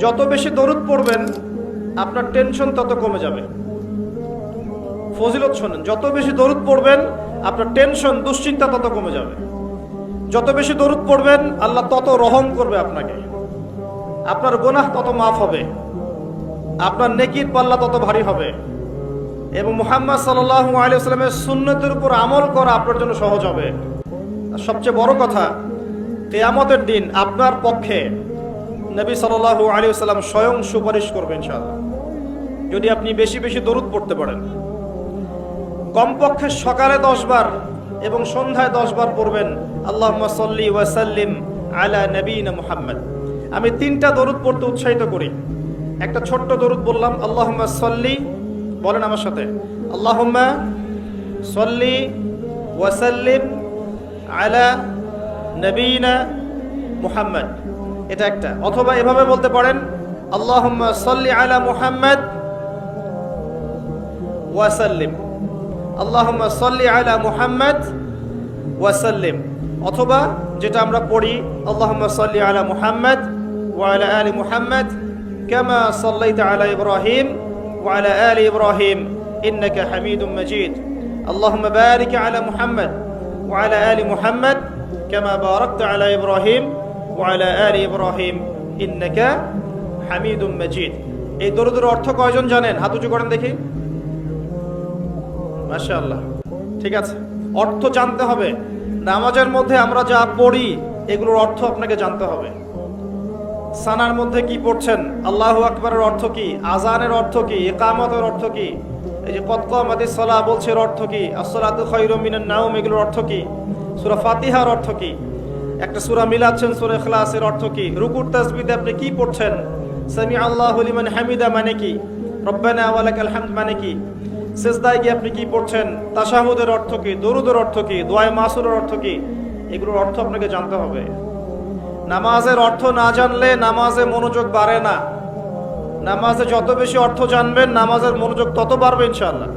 যত বেশি দরুদ পড়বেন, আপনার টেনশন তত কমে যাবে। ফজিলত শোনেন, যত বেশি দরুদ পড়বেন, আপনার টেনশন দুশ্চিন্তা তত কমে যাবে। যত বেশি দরুদ পড়বেন, আল্লাহ তত রহম করবে আপনাকে। আপনার গোনাহ তত মাফ হবে। আপনার নেকির পাল্লা তত ভারী হবে। এবং মুহাম্মদ সাল্লাহ আলিয়াস্লামের সুন্নতের উপর আমল করা আপনার জন্য সহজ হবে। সবচেয়ে বড় কথা, কেয়ামতের দিন আপনার পক্ষে নবী সাল্লাহু আলিয়াল্লাম স্বয়ং সুপারিশ করবেন ইনশাআল্লাহ। যদি আপনি বেশি বেশি দরুদ পড়তে পারেন। কমপক্ষে সকালে দশ বার এবং সন্ধ্যায় দশ বার পড়বেন আল্লাহ সাল্লি ওয়াসাল্লিম আলা নবীন মুহাম্মদ। আমি তিনটা দরুদ পড়তে উৎসাহিত করি। একটা ছোট্ট দরুদ বললাম আল্লাহ সাল্লি, বলেন আমার সাথে, আল্লাহুম্মা সল্লি ওয়াসাল্লিম আলা নবীনা মুহাম্মদ। এটা একটা অথবা এভাবে বলতে পারেন আল্লাহুম্মা সল্লি আলা মুহাম্মদ ওয়াসাল্লিম আল্লাহুম্মা সল্লি আলা মুহাম্মদ ওয়াসাল্লিম অথবা যেটা আমরা পড়ি আল্লাহুম্মা সল্লি আলা মুহাম্মদ ওয়া আলা আলি মুহাম্মদ كما صليت على إبراهيم وعلى آل إبراهيم إنك حميد مجيد اللهم بارك على محمد وعلى آل محمد كما باركت على إبراهيم ওয়ালা আল ইব্রাহিম ইন্নাকা হামিদুম মাজিদ এই দরুদের অর্থ কয়জন জানেন? হাত উঁচু করেন দেখি। মাশাআল্লাহ। ঠিক আছে। অর্থ জানতে হবে। নামাজের মধ্যে আমরা যা পড়ি, এগুলোর অর্থ আপনাকে জানতে হবে। সানার মধ্যে কি পড়ছেন? আল্লাহ আকবরের অর্থ কি? আজানের অর্থ কি? একামতের অর্থ কি? এই যে কতকমাতি সলা বলছে এর অর্থ কি? আসলাত খৈরমিনের নাম এগুলোর অর্থ কি? সুরা ফাতিহার অর্থ কি? একটা সুরা মিলাচ্ছেন সুরা ইখলাসের অর্থ কি? রুকুর তাসবিদে আপনি কি পড়ছেন? সামি আল্লাহ লিমান হামিদা মানে কি? রব্বানা ওয়ালাকাল হামদ মানে কি? সেজদায় গিয়ে আপনি কি পড়ছেন? তাশাহুদের অর্থ কি? দরুদের অর্থ কি? দোয়ায় মাসুরের অর্থ কি? এগুলোর অর্থ আপনাকে জানতে হবে। নামাজের অর্থ না জানলে নামাজে মনোযোগ বাড়ে না। নামাজে যত বেশি অর্থ জানবেন, নামাজের মনোযোগ তত বাড়বে ইনশাল্লাহ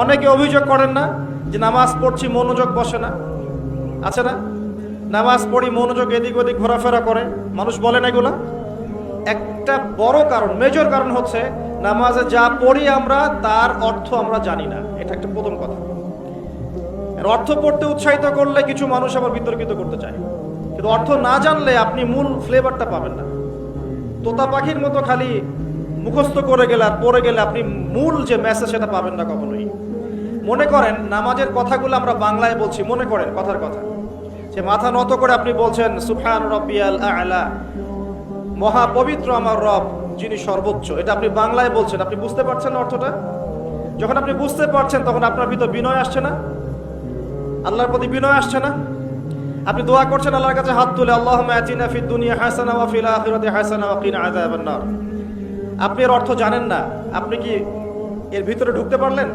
অনেকে অভিযোগ করেন না যে নামাজ পড়ছি, মনোযোগ বসে না। আছে না? নামাজ পড়ি, মনোযোগ এদিক ওদিক ঘোরাফেরা করে। মানুষ বলে না এগুলা? একটা বড় কারণ মেজর কারণ হচ্ছে নামাজে যা পড়ি আমরা, তার অর্থ আমরা জানি না। এটা একটা প্রথম কথা। অর্থ পড়তে উৎসাহিত করলে কিছু মানুষ আবার বিতর্কিত করতে চায়। কিন্তু অর্থ না জানলে আপনি মূল ফ্লেভারটা পাবেন না। তোতা পাখির মতো খালি মুখস্থ করে গেলে আর পড়ে গেলে আপনি মূল যে মেসেজ সেটা পাবেন না কখনোই। মনে করেন, নামাজের কথাগুলো আমরা বাংলায় বলছি, মনে করেন কথার কথা। যে মাথা নত করে আপনি বলছেন সুফান রব্বিয়াল আলা। মহা পবিত্র আমার রব, যিনি সর্বোচ্চ। এটা আপনি বাংলায় বলছেন, আপনি বুঝতে পারছেন অর্থটা? যখন আপনি বুঝতে পারছেন, তখন আপনার ভিতর বিনয় আসছে না? আল্লাহর প্রতি বিনয় আসছে না? আপনি দোয়া করছেন, আল্লাহর কাছে হাত তুলে আল্লাহ আতিনা ফিদ দুনিয়া হাসানা ওয়া ফিল আখিরাতি হাসানা ওয়া কিনা আযাবান নার। আপনি এর অর্থ জানেন না। আপনি কি এর ভিতরে ঢুকতে পারলেন?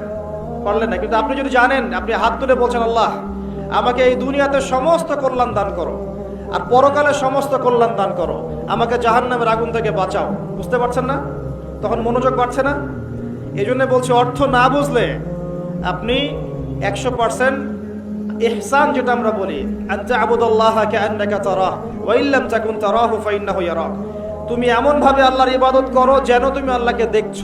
পারলেন না। কিন্তু আপনি যদি জানেন, আপনি হাত তুলে বলছেন, আল্লাহ আমাকে এই দুনিয়াতে সমস্ত কল্যাণ দান করো। আর পরকালে সমস্ত কল্যাণ দান করো। আমাকে জাহান্নামের আগুন থেকে বাঁচাও। বুঝতে পারছেন না? তখন মনোযোগ বাড়ছে না? এই জন্য বলছি, অর্থ না বুঝলে আপনি একশো পার্সেন্ট ইহসান যেটা আমরা বলি আবুদাল্লাহ তারাহ, ওয়া ইল্লাম তাকুন তুমি এমন ভাবে আল্লাহর ইবাদত করো যেন তুমি আল্লাহকে দেখছ।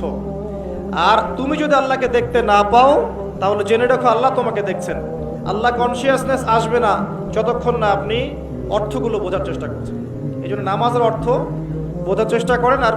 আর তুমি যদি আল্লাহকে দেখতে না পাও, তাহলে জেনে রাখো আল্লাহ তোমাকে দেখছেন। আল্লাহ কনসিয়াসনেস আসবে না যতক্ষণ না আপনি অর্থগুলো বোঝার চেষ্টা করছেন। এই জন্য নামাজের অর্থ বোঝার চেষ্টা করেন আর